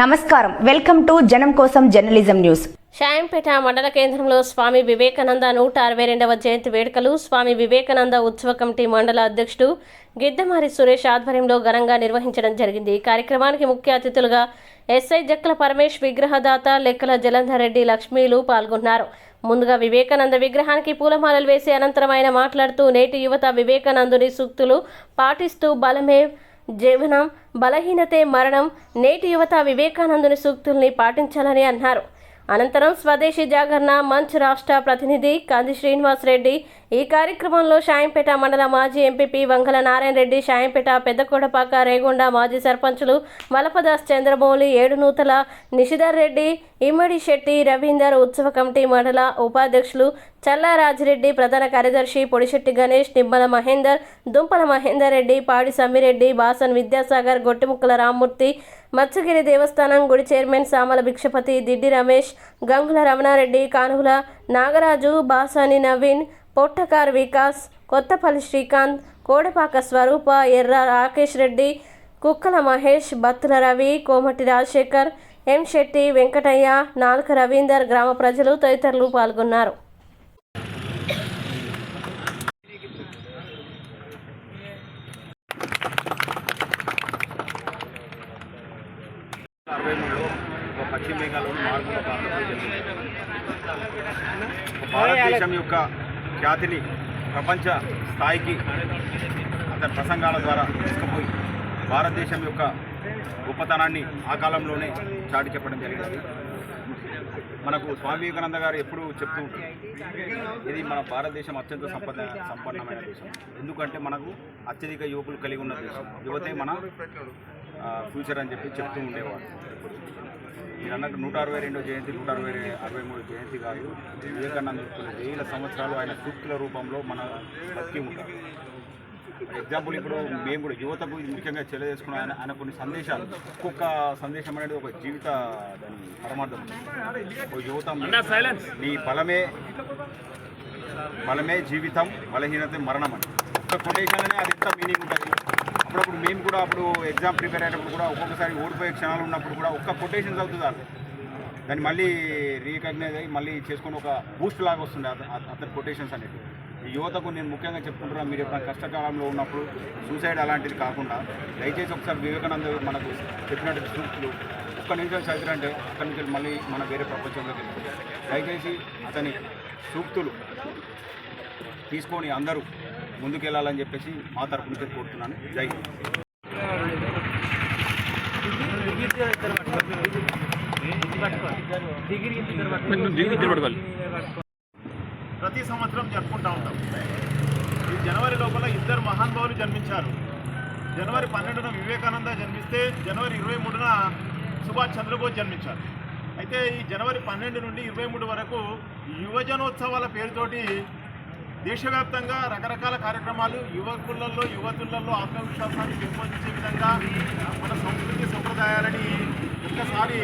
నమస్కారం. Welcome to జనం కోసం జర్నలిజం న్యూస్. షాయంపేట మండల కేంద్రంలో స్వామి వివేకానంద నూట అరవై రెండవ జయంతి వేడుకలు స్వామి వివేకానంద ఉత్సవ కమిటీ మండల అధ్యక్షుడు గిద్దమారి సురేష్ ఆధ్వర్యంలో ఘనంగా నిర్వహించడం జరిగింది. ఈ కార్యక్రమానికి ముఖ్య అతిథులుగా ఎస్ఐ జక్కల పరమేష్ విగ్రహదాత లెక్కల జలంధర్ రెడ్డి లక్ష్మీలు పాల్గొన్నారు. ముందుగా వివేకానంద విగ్రహానికి పూలమాలలు వేసి అనంతరం ఆయన మాట్లాడుతూ నేటి యువత వివేకానందుని సూక్తులు పాటిస్తూ బలమే జీవనం బలహీనతే మరణం నేటి యువత వివేకానందుని సూక్తుల్ని పాటించాలని అన్నారు. అనంతరం స్వదేశీ జాగరణ మంచ్ రాష్ట్ర ప్రతినిధి కంది శ్రీనివాస్ రెడ్డి ఈ కార్యక్రమంలో షాయంపేట మండల మాజీ ఎంపీపీ వంగల నారాయణ రెడ్డి షాయంపేట పెద్దకోటపాక రేగొండ మాజీ సర్పంచులు వలపదాస్ చంద్రమౌళి ఏడునూతల నిషిధర్ రెడ్డి ఇమ్మడి శెట్టి రవీందర్ ఉత్సవ కమిటీ మండల ఉపాధ్యక్షులు చల్లారాజిరెడ్డి ప్రధాన కార్యదర్శి పొడిశెట్టి గణేష్ నిమ్మల మహేందర్ దుంపల మహేందర్ రెడ్డి పాడి సమ్మిరెడ్డి బాసన్ విద్యాసాగర్ గొట్టిముక్కల రామ్మూర్తి మత్స్యగిరి దేవస్థానం గుడి చైర్మన్ సామల భిక్షపతి దిడ్డి రమేష్ గంగుల రమణారెడ్డి కానుగుల నాగరాజు బాసాని నవీన్ పొట్టకారు వికాస్ కొత్తపల్లి శ్రీకాంత్ కోడపాక స్వరూప ఎర్ర రాకేష్ రెడ్డి కుక్కల మహేష్ బత్తుల రవి కోమటి రాజశేఖర్ ఎం శెట్టి వెంకటయ్య నాలుక రవీందర్ గ్రామ ప్రజలు తదితరులు పాల్గొన్నారు. పశ్చిమ బెంగాల్లోని మార్పుల భారతదేశం యొక్క ఖ్యాతిని ప్రపంచ స్థాయికి అతని ప్రసంగాల ద్వారా తీసుకుపోయి భారతదేశం యొక్క గొప్పతనాన్ని ఆ కాలంలోనే చాటి చెప్పడం జరిగింది. మనకు స్వామి వివేకానంద గారు ఎప్పుడూ చెప్తూ ఇది మన భారతదేశం అత్యంత సంపద సంపన్నమైన దేశం. ఎందుకంటే మనకు అత్యధిక యువకులు కలిగి ఉన్న దేశం. యువతే మన ఫ్యూచర్ అని చెప్పి చెప్తూ ఉండేవాడు అన్నట్టు నూట అరవై రెండో జయంతి నూట అరవై అరవై మూడు జయంతి కాదు. వివేకానంద కొన్ని వేల సంవత్సరాలు ఆయన సూక్తుల రూపంలో మన బతికి ఉంటారు. ఎగ్జాంపుల్ ఇప్పుడు మేము కూడా యువతకు ముఖ్యంగా తెలియజేసుకున్న ఆయన ఆయన కొన్ని సందేశాలు. ఒక్కొక్క సందేశం అనేది ఒక జీవిత దాని పరమార్థం. ఓ యువత నీ బలమే బలమే జీవితం బలహీనత మరణం అని. ఒక్క కొటేషన్లోనే అది ఎంత మీనింగ్ ఉంటుంది? మేము కూడా అప్పుడు ఎగ్జామ్ ప్రిపేర్ అయ్యేటప్పుడు కూడా ఒక్కొక్కసారి ఓడిపోయే క్షణాలు ఉన్నప్పుడు కూడా ఒక్క కొటేషన్స్ అవుతుంది అది దాన్ని మళ్ళీ రీకగ్నైజ్ అయ్యి మళ్ళీ చేసుకొని ఒక బూస్ట్ లాగా వస్తుంది అతని కొటేషన్స్ అనేది యువతకు నేను ముఖ్యంగా చెప్పుకుంటున్నా మీరు ఎప్పుడైనా కష్టకాలంలో ఉన్నప్పుడు సూసైడ్ అలాంటిది కాకుండా దయచేసి ఒకసారి వివేకానంద మనకు చెప్పినట్టు సూక్తులు ఒక్క నిమిషం చదివిరంటే అక్కడి నుంచి మళ్ళీ మన వేరే ప్రపంచంలోకి వెళ్తాం దయచేసి అతని సూక్తులు తీసుకొని అందరూ ముందుకెళ్ళాలని చెప్పేసి మా తరపు నుంచి కోరుతున్నాను. జై ప్రతి సంవత్సరం జరుపుకుంటా ఉంటాం. ఈ జనవరి లోపల ఇద్దరు మహానుభావులు జన్మించారు. జనవరి పన్నెండున వివేకానంద జన్మిస్తే జనవరి ఇరవై మూడున సుభాష్ చంద్రబోస్ జన్మించారు. అయితే ఈ జనవరి పన్నెండు నుండి ఇరవై మూడు వరకు యువజనోత్సవాల పేరుతోటి దేశవ్యాప్తంగా రకరకాల కార్యక్రమాలు యువకులలో యువతులలో ఆత్మవిశ్వాసాన్ని పెంపొందించే విధంగా మన సంస్కృతి సంప్రదాయాలని ఒక్కసారి